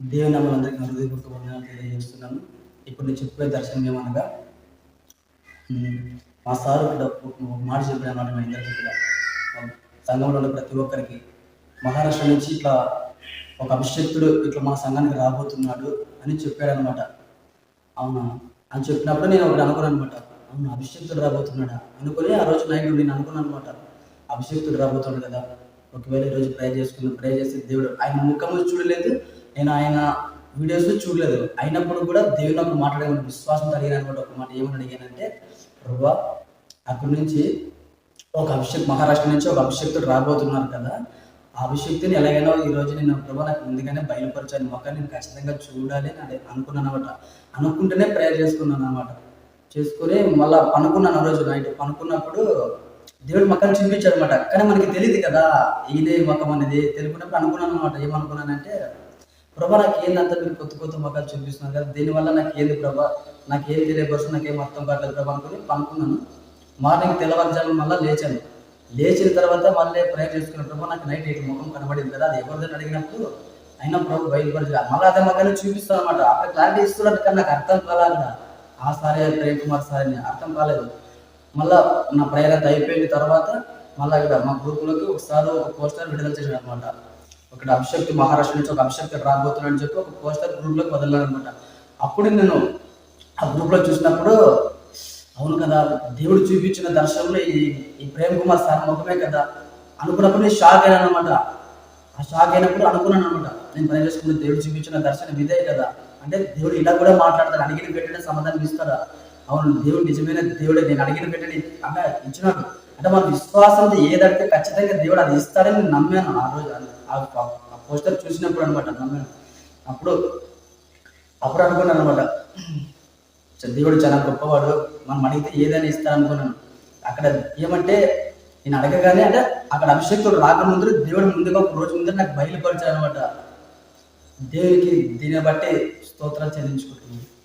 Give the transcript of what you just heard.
దేవుని అందరికీ హృదయపూర్వక వందనాలు తెలియజేస్తున్నాను. ఇప్పుడు నేను చెప్పే దర్శనం ఏమనగా మా సారు ఇక్కడ మాట చెప్పాడు మా ఇద్దరికి కూడా. సంఘంలో ఉన్న ప్రతి ఒక్కరికి మహారాష్ట్ర నుంచి ఇట్లా ఒక అభిషక్తుడు ఇట్లా మా సంఘానికి రాబోతున్నాడు అని చెప్పాడు అనమాట అవునా? అని చెప్పినప్పుడు నేను ఒకటి అనుకున్నాను అనమాట అవును? అభిషక్తుడు రాబోతున్నాడా? అనుకుని ఆ రోజు నైట్ నేను అనుకున్నాను అనమాట అభిషక్తుడు రాబోతున్నాడు కదా. ఒకవేళ ఈరోజు ప్రే చేసుకుని ప్రే చేసి దేవుడు ఆయన ముఖం చూడలేదు నేను ఆయన వీడియోస్ చూడలేదు. అయినప్పుడు కూడా దేవుని నాకు మాట్లాడే విశ్వాసం అడిగాను అనమాట ఒక మాట ఏమని అడిగానంటే ప్రభా అక్కడి నుంచి ఒక అభిషేక్ మహారాష్ట్ర నుంచి ఒక అభిషేక్తుడు రాబోతున్నారు కదా. ఆ అభిషేక్తిని ఎలాగైనా ఈ రోజు నేను ప్రభా నాకు ముందుగానే బయలుపరిచాను మొక్క నేను ఖచ్చితంగా చూడాలి అని అనుకున్నాను అనమాట అనుకుంటేనే ప్రేయర్ చేసుకున్నాను అనమాట చేసుకుని మళ్ళీ పనుకున్నాను ఆ రోజు నైట్ పనుకున్నప్పుడు దేవుడు మొక్కను చూపించాడు అనమాట కానీ మనకి తెలియదు కదా ఇదే మొక్కం అనేది? తెలుపునప్పుడు అనుకున్నాను అనమాట ఏమనుకున్నానంటే ప్రభా నాకు ఏందంతా మీరు కొత్త కొత్త మొక్కలు చూపిస్తున్నారు కదా? దీనివల్ల నాకు ఏంది ప్రభా? నాకు ఏం తెలియపరుస్తుంది నాకు ఏం అర్థం కావట్లేదు ప్రభా అనుకుని పనుకున్నాను. మార్నింగ్ తెల్లవారుజాము మళ్ళీ లేచాను. లేచిన తర్వాత మళ్ళీ ప్రేయర్ చేసుకున్న ప్రభా నాకు నైట్ ఎయిట్ ముఖం కనబడింది కదా అది ఎవరిదని అడిగినప్పుడు అయినా ప్రభు బయలుపరిచి మళ్ళీ అదే మొక్కలు చూపిస్తాను అనమాట అక్కడ క్లారిటీ ఇస్తున్నాడు కానీ నాకు అర్థం కాలేదు ఆ సారే ప్రేమ్ కుమార్ సార్ అని అర్థం కాలేదు. మళ్ళా నా ప్రేయర్ అయిపోయిన తర్వాత మళ్ళీ ఇక్కడ మా గ్రూప్లోకి ఒకసారి ఒక పోస్టర్ విడుదల చేశాడు అనమాట ఒక అభిషక్తి మహారాష్ట్ర నుంచి ఒక అభిషక్తి రాబోతున్నాను అని చెప్పి ఒక పోస్టర్ గ్రూప్లోకి వదలనమాట అనమాట అప్పుడు నేను ఆ గ్రూప్లో చూసినప్పుడు అవును కదా దేవుడు చూపించిన దర్శనంలో ఈ ఈ ప్రేమ్ కుమార్ సార్ ముఖమే కదా అనుకున్నప్పుడు నేను షాక్ అయ్యాను అనమాట ఆ షాక్ అయినప్పుడు అనుకున్నాను అనమాట నేను పని చేసుకున్న దేవుడు చూపించిన దర్శనం ఇదే కదా. అంటే దేవుడు ఇలా కూడా మాట్లాడతాడు. అడిగిన పెట్టిన సమాధానం ఇస్తాడా? అవును దేవుడు నిజమైన దేవుడే. నేను అడిగిన పెట్టండి అంటే ఇచ్చినాడు. అంటే మన విశ్వాసంతో ఏదంటే ఖచ్చితంగా దేవుడు అది ఇస్తాడని నేను నమ్మాను ఆ రోజు. ఆ- ఆ పోస్టర్ చూసినప్పుడు అనమాట నమ్మాను. అప్పుడు అప్పుడు అనుకున్నాను అనమాట దేవుడు చాలా గొప్పవాడు. మనం అడిగితే ఏదైనా ఇస్తారనుకున్నాను అక్కడ ఏమంటే నేను అడగగానే అంటే అక్కడ అభిషేకుడు రాకముందు దేవుడు ముందుగా ఒక రోజు ముందు నాకు బయలుపరిచాడు అనమాట దేవునికి దీన్ని బట్టి స్తోత్రాలు చెల్లించుకుంటున్నాను.